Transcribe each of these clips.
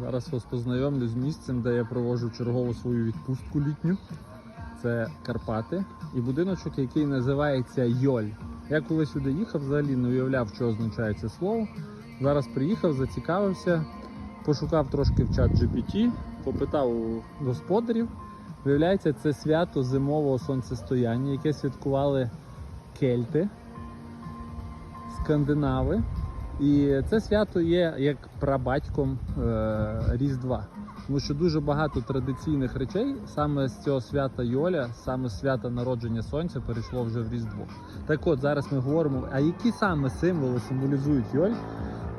Зараз вас познайомлю з місцем, де я проводжу чергову свою відпустку літню. Це Карпати і будиночок, який називається Йоль. Я коли сюди їхав, взагалі не уявляв, що означає це слово. Зараз приїхав, зацікавився, пошукав трошки в чат GPT, попитав у господарів. Виявляється, це свято зимового сонцестояння, яке святкували кельти, скандинави. І це свято є як прабатьком е, Різдва. Тому що дуже багато традиційних речей саме з цього свята Йоля, саме свята народження сонця, перейшло вже в Різдво. Так от зараз ми говоримо, а які саме символи символізують Йоль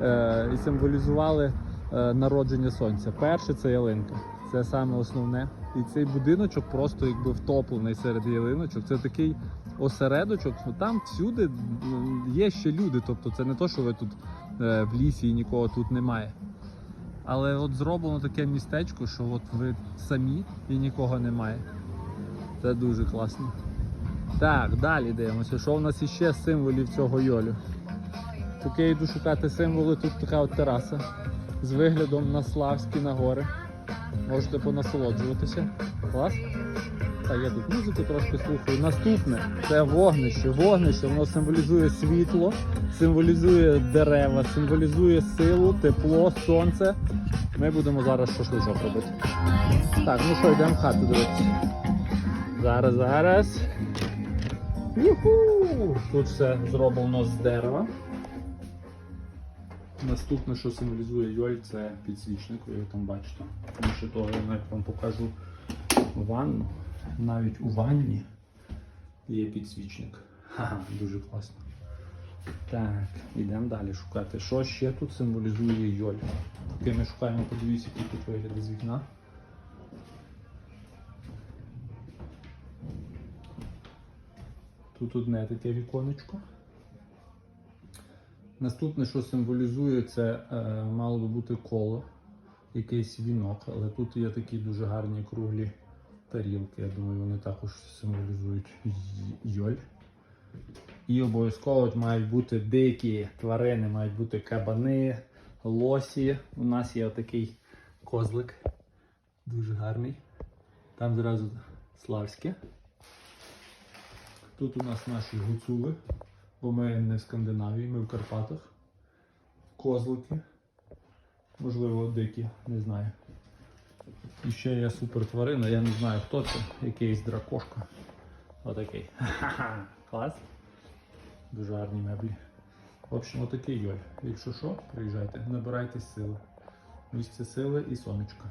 е, і символізували е, народження сонця? Перше це ялинка. Це саме основне. І цей будиночок просто якби втоплений серед ялиночок. Це такий осередочок. Ну там всюди є ще люди. Тобто це не то, що ви тут е, в лісі і нікого тут немає. Але от зроблено таке містечко, що от ви самі і нікого немає. Це дуже класно. Так, далі дивимося, що в нас іще символів цього йолю. Поки я йду шукати символи, тут така от тераса з виглядом на Славські на гори. Можете понасолоджуватися. Клас. Так, я тут музику трошки слухаю. Наступне це вогнище. Вогнище, воно символізує світло, символізує дерева, символізує силу, тепло, сонце. Ми будемо зараз шашличок робити. Так, ну що, йдемо в хату дивитися. Зараз, зараз. Юху! Тут все зроблено з дерева. Наступне, що символізує Йоль, це підсвічник, ви його там бачите. Що того я вам покажу ванну. Навіть у ванні є підсвічник. Ха, дуже класно. Так, йдемо далі шукати. Що ще тут символізує Йоль? Поки ми шукаємо, подивіться, який тут вигляд з вікна. Тут одне таке віконечко. Наступне, що символізує, це е, мало би бути коло, якийсь вінок, але тут є такі дуже гарні круглі тарілки. Я думаю, вони також символізують йоль. І обов'язково мають бути дикі тварини, мають бути кабани, лосі. У нас є отакий козлик, дуже гарний. Там зразу славське. Тут у нас наші гуцули, бо ми не в Скандинавії, ми в Карпатах. Козлики. Можливо, дикі, не знаю. І ще є супер тварина, я не знаю хто це, якийсь дракошка. Отакий. Ха-ха, клас. Дуже гарні меблі. В общем, отакий йоль. Якщо що, приїжджайте, набирайтесь сили. Місце сили і сонечка.